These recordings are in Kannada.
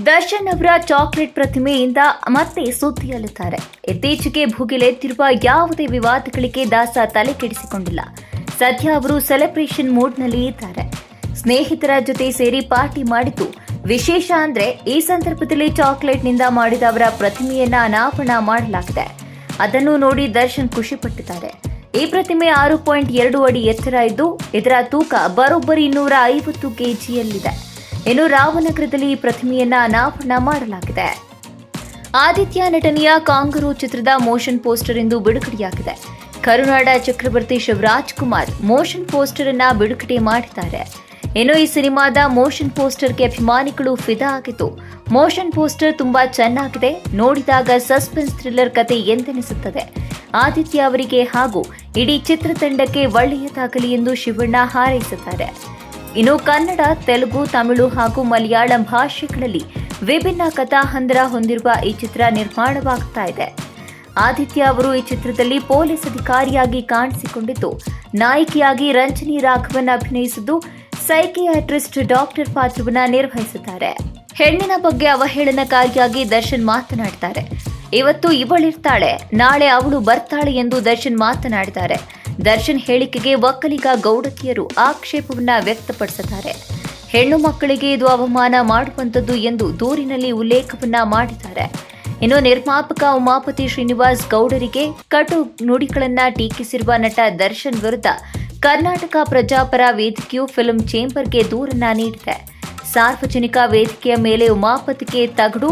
ದರ್ಶನ್ ಅವರ ಚಾಕ್ಲೇಟ್ ಪ್ರತಿಮೆಯಿಂದ ಮತ್ತೆ ಸುದ್ದಿಯಲ್ಲಿದ್ದಾರೆ. ಇತ್ತೀಚೆಗೆ ಭುಗಿಲೆತ್ತಿರುವ ಯಾವುದೇ ವಿವಾದಗಳಿಗೆ ದಾಸ ತಲೆ ಕೆಡಿಸಿಕೊಂಡಿಲ್ಲ. ಸದ್ಯ ಅವರು ಸೆಲೆಬ್ರೇಷನ್ ಮೂಡ್ನಲ್ಲಿ ಇದ್ದಾರೆ. ಸ್ನೇಹಿತರ ಜೊತೆ ಸೇರಿ ಪಾರ್ಟಿ ಮಾಡಿದ್ದು ವಿಶೇಷ ಅಂದ್ರೆ ಈ ಸಂದರ್ಭದಲ್ಲಿ ಚಾಕ್ಲೇಟ್ನಿಂದ ಮಾಡಿದ ಅವರ ಪ್ರತಿಮೆಯನ್ನ ಅನಾವರಣ ಮಾಡಲಾಗಿದೆ. ಅದನ್ನು ನೋಡಿ ದರ್ಶನ್ ಖುಷಿಪಟ್ಟಿದ್ದಾರೆ. ಈ ಪ್ರತಿಮೆ ಆರು ಪಾಯಿಂಟ್ ಎರಡು ಅಡಿ ಎತ್ತರ ಇದ್ದು, ಇದರ ತೂಕ ಬರೋಬ್ಬರಿ ಇನ್ನೂರ ಐವತ್ತು ಕೆಜಿಯಲ್ಲಿದೆ. ಇನ್ನು ರಾಮನಗರದಲ್ಲಿ ಈ ಪ್ರತಿಮೆಯನ್ನ ಅನಾವರಣ ಮಾಡಲಾಗಿದೆ. ಆದಿತ್ಯ ನಟನೆಯ ಕಾಂಗರು ಚಿತ್ರದ ಮೋಷನ್ ಪೋಸ್ಟರ್ ಇಂದು ಬಿಡುಗಡೆಯಾಗಿದೆ. ಕರುನಾಡ ಚಕ್ರವರ್ತಿ ಶಿವರಾಜ್ ಕುಮಾರ್ ಮೋಷನ್ ಪೋಸ್ಟರ್ ಅನ್ನ ಬಿಡುಗಡೆ ಮಾಡಿದ್ದಾರೆ. ಇನ್ನು ಈ ಸಿನಿಮಾದ ಮೋಷನ್ ಪೋಸ್ಟರ್ಗೆ ಅಭಿಮಾನಿಗಳು ಫಿದಾ ಆಗಿತ್ತು ಮೋಷನ್ ಪೋಸ್ಟರ್ ತುಂಬಾ ಚೆನ್ನಾಗಿದೆ. ನೋಡಿದಾಗ ಸಸ್ಪೆನ್ಸ್ ಥ್ರಿಲ್ಲರ್ ಕತೆ ಎಂದೆನಿಸುತ್ತದೆ. ಆದಿತ್ಯ ಅವರಿಗೆ ಹಾಗೂ ಇಡೀ ಚಿತ್ರತಂಡಕ್ಕೆ ಒಳ್ಳೆಯದಾಗಲಿ ಎಂದು ಶಿವಣ್ಣ ಹಾರೈಸಿದ್ದಾರೆ. ಇನ್ನು ಕನ್ನಡ, ತೆಲುಗು, ತಮಿಳು ಹಾಗೂ ಮಲಯಾಳಂ ಭಾಷೆಗಳಲ್ಲಿ ವಿಭಿನ್ನ ಕಥಾಹಂದರ ಹೊಂದಿರುವ ಈ ಚಿತ್ರ ನಿರ್ಮಾಣವಾಗ್ತಾ ಇದೆ. ಆದಿತ್ಯ ಅವರು ಈ ಚಿತ್ರದಲ್ಲಿ ಪೊಲೀಸ್ ಅಧಿಕಾರಿಯಾಗಿ ಕಾಣಿಸಿಕೊಂಡಿದ್ದು, ನಾಯಕಿಯಾಗಿ ರಂಜನಿ ರಾಘವನ್ ಅಭಿನಯಿಸಿದ್ದು ಸೈಕಿಯಾಟ್ರಿಸ್ಟ್ ಡಾಕ್ಟರ್ ಪಾತ್ರವನ್ನ ನಿರ್ವಹಿಸಿದ್ದಾರೆ. ಹೆಣ್ಣಿನ ಬಗ್ಗೆ ಅವಹೇಳನಕಾರಿಯಾಗಿ ದರ್ಶನ್ ಮಾತನಾಡ್ತಾರೆ. ಇವತ್ತು ಇವಳಿರ್ತಾಳೆ, ನಾಳೆ ಅವಳು ಬರ್ತಾಳೆ ಎಂದು ದರ್ಶನ್ ಮಾತನಾಡಿದ್ದಾರೆ. ದರ್ಶನ್ ಹೇಳಿಕೆಗೆ ಒಕ್ಕಲಿಗ ಗೌಡತಿಯರು ಆಕ್ಷೇಪವನ್ನ ವ್ಯಕ್ತಪಡಿಸಿದ್ದಾರೆ. ಹೆಣ್ಣು ಮಕ್ಕಳಿಗೆ ಇದು ಅವಮಾನ ಮಾಡುವಂಥದ್ದು ಎಂದು ದೂರಿನಲ್ಲಿ ಉಲ್ಲೇಖವನ್ನ ಮಾಡಿದ್ದಾರೆ. ಇನ್ನು ನಿರ್ಮಾಪಕ ಉಮಾಪತಿ ಶ್ರೀನಿವಾಸ್ ಗೌಡರಿಗೆ ಕಟು ನುಡಿಗಳನ್ನ ಟೀಕಿಸಿರುವ ನಟ ದರ್ಶನ್ ವಿರುದ್ಧ ಕರ್ನಾಟಕ ಪ್ರಜಾಪರ ವೇದಿಕೆಯು ಫಿಲ್ಮ್ ಚೇಂಬರ್ಗೆ ದೂರನ್ನ ನೀಡಿದೆ. ಸಾರ್ವಜನಿಕ ವೇದಿಕೆಯ ಮೇಲೆ ಉಮಾಪತಿಗೆ ತಗಡು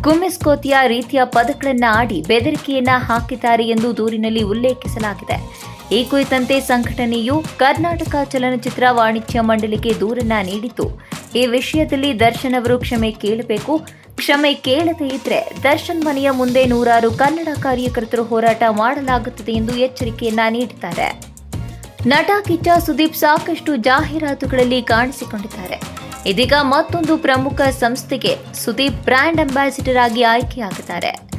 ಗುಮ್ಮಿಸ್ಕೋತಿಯ ರೀತಿಯ ಪದಗಳನ್ನ ಆಡಿ ಬೆದರಿಕೆಯನ್ನ ಹಾಕಿದ್ದಾರೆ ಎಂದು ದೂರಿನಲ್ಲಿ ಉಲ್ಲೇಖಿಸಲಾಗಿದೆ. ಈ ಕುರಿತಂತೆ ಸಂಘಟನೆಯು ಕರ್ನಾಟಕ ಚಲನಚಿತ್ರ ವಾಣಿಜ್ಯ ಮಂಡಳಿಗೆ ದೂರನ್ನ ನೀಡಿತು ಈ ವಿಷಯದಲ್ಲಿ ದರ್ಶನ್ ಅವರು ಕ್ಷಮೆ ಕೇಳಬೇಕು. ಕ್ಷಮೆ ಕೇಳದೇ ಇದ್ರೆ ದರ್ಶನ್ ಮನೆಯ ಮುಂದೆ ನೂರಾರು ಕನ್ನಡ ಕಾರ್ಯಕರ್ತರು ಹೋರಾಟ ಮಾಡಲಾಗುತ್ತದೆ ಎಂದು ಎಚ್ಚರಿಕೆಯನ್ನ ನೀಡಿದ್ದಾರೆ. ನಟ ಕಿಚ್ಚ ಸುದೀಪ್ ಸಾಕಷ್ಟು ಜಾಹೀರಾತುಗಳಲ್ಲಿ ಕಾಣಿಸಿಕೊಂಡಿದ್ದಾರೆ. ಇದೀಗ ಮತ್ತೊಂದು ಪ್ರಮುಖ ಸಂಸ್ಥೆಗೆ ಸುದೀಪ್ ಬ್ರ್ಯಾಂಡ್ ಅಂಬಾಸಿಡರ್ ಆಗಿ ಆಯ್ಕೆಯಾಗಿದ್ದಾರೆ.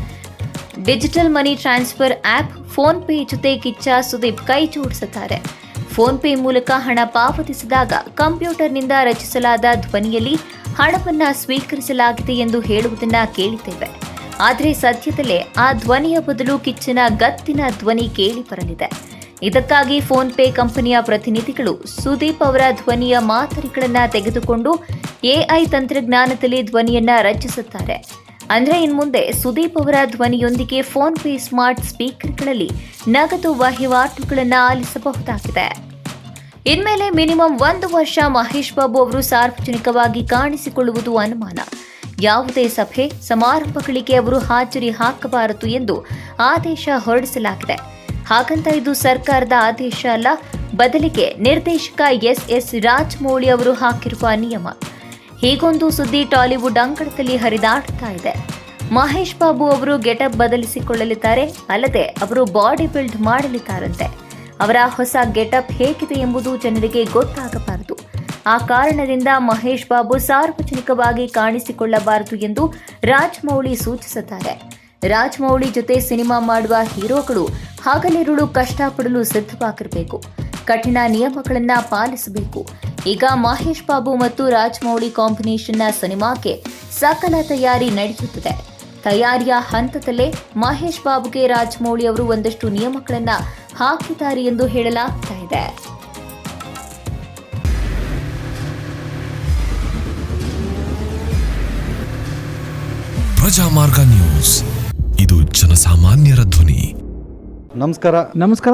Digital money transfer app PhonePe ಜೊತೆ ಕಿಚ್ಚ ಸುದೀಪ್ ಕೈ ಜೋಡಿಸುತ್ತಾರೆ. ಫೋನ್ ಪೇ ಮೂಲಕ ಹಣ ಪಾವತಿಸಿದಾಗ ಕಂಪ್ಯೂಟರ್ನಿಂದ ರಚಿಸಲಾದ ಧ್ವನಿಯಲ್ಲಿ ಹಣವನ್ನು ಸ್ವೀಕರಿಸಲಾಗಿದೆ ಎಂದು ಹೇಳುವುದನ್ನು ಕೇಳಿದ್ದೇವೆ. ಆದರೆ ಸದ್ಯದಲ್ಲೇ ಆ ಧ್ವನಿಯ ಬದಲು ಕಿಚ್ಚನ ಗತ್ತಿನ ಧ್ವನಿ ಕೇಳಿ ಬರಲಿದೆ ಇದಕ್ಕಾಗಿ ಫೋನ್ ಪೇ ಕಂಪನಿಯ ಪ್ರತಿನಿಧಿಗಳು ಸುದೀಪ್ ಅವರ ಧ್ವನಿಯ ಮಾದರಿಗಳನ್ನು ತೆಗೆದುಕೊಂಡು ಎಐ ತಂತ್ರಜ್ಞಾನದಲ್ಲಿ ಧ್ವನಿಯನ್ನ ರಚಿಸುತ್ತಾರೆ. ಅಂದ್ರೆ ಇನ್ಮುಂದೆ ಸುದೀಪ್ ಅವರ ಧ್ವನಿಯೊಂದಿಗೆ ಫೋನ್ ಪೇ ಸ್ಮಾರ್ಟ್ ಸ್ಪೀಕರ್ಗಳಲ್ಲಿ ನಗದು ವಹಿವಾಟುಗಳನ್ನು ಆಲಿಸಬಹುದಾಗಿದೆ. ಇನ್ಮೇಲೆ ಮಿನಿಮಮ್ ಒಂದು ವರ್ಷ ಮಹೇಶ್ ಬಾಬು ಅವರು ಸಾರ್ವಜನಿಕವಾಗಿ ಕಾಣಿಸಿಕೊಳ್ಳುವುದು ಅನುಮಾನ. ಯಾವುದೇ ಸಭೆ, ಸಮಾರಂಭಗಳಿಗೆ ಅವರು ಹಾಜರಿ ಹಾಕಬಾರದು ಎಂದು ಆದೇಶ ಹೊರಡಿಸಲಾಗಿದೆ. ಹಾಗಂತ ಇದು ಸರ್ಕಾರದ ಆದೇಶ ಅಲ್ಲ, ಬದಲಿಗೆ ನಿರ್ದೇಶಕ ಎಸ್ ಎಸ್ ರಾಜಮೌಳಿ ಅವರು ಹಾಕಿರುವ ನಿಯಮ. ಹೀಗೊಂದು ಸುದ್ದಿ ಟಾಲಿವುಡ್ ಅಂಗಳದಲ್ಲಿ ಹರಿದಾಡ್ತಾ ಇದೆ. ಮಹೇಶ್ ಬಾಬು ಅವರು ಗೆಟಪ್ ಬದಲಿಸಿಕೊಳ್ಳಲಿದ್ದಾರೆ, ಅಲ್ಲದೆ ಅವರು ಬಾಡಿ ಬಿಲ್ಡ್ ಮಾಡಲಿದ್ದಾರಂತೆ. ಅವರ ಹೊಸ ಗೆಟಪ್ ಹೇಗಿದೆ ಎಂಬುದು ಜನರಿಗೆ ಗೊತ್ತಾಗಬಾರದು. ಆ ಕಾರಣದಿಂದ ಮಹೇಶ್ ಬಾಬು ಸಾರ್ವಜನಿಕವಾಗಿ ಕಾಣಿಸಿಕೊಳ್ಳಬಾರದು ಎಂದು ರಾಜ್ಮೌಳಿ ಸೂಚಿಸುತ್ತಾರೆ ರಾಜ್ಮೌಳಿ ಜೊತೆ ಸಿನಿಮಾ ಮಾಡುವ ಹೀರೋಗಳು ಹಗಲಿರುಳು ಕಷ್ಟಪಡಲು ಸಿದ್ಧವಾಗಿರಬೇಕು. ಕಠಿಣ ನಿಯಮಗಳನ್ನು ಪಾಲಿಸಬೇಕು. ಈಗ ಮಹೇಶ್ ಬಾಬು ಮತ್ತು ರಾಜಮೌಳಿ ಕಾಂಬಿನೇಷನ್ನ ಸಿನಿಮಾಕ್ಕೆ ಸಕಲ ತಯಾರಿ ನಡೆಯುತ್ತಿದೆ. ತಯಾರಿಯ ಹಂತದಲ್ಲೇ ಮಹೇಶ್ ಬಾಬುಗೆ ರಾಜಮೌಳಿ ಅವರು ಒಂದಷ್ಟು ನಿಯಮಗಳನ್ನ ಹಾಕಿದ್ದಾರೆ ಎಂದು ಹೇಳಲಾಗ್ತಾ ಇದೆ. ಪ್ರಜಾಮಾರ್ಗ ನ್ಯೂಸ್. ಇದು ಜನಸಾಮಾನ್ಯರ ಧ್ವನಿ. ನಮಸ್ಕಾರ. ನಮಸ್ಕಾರ.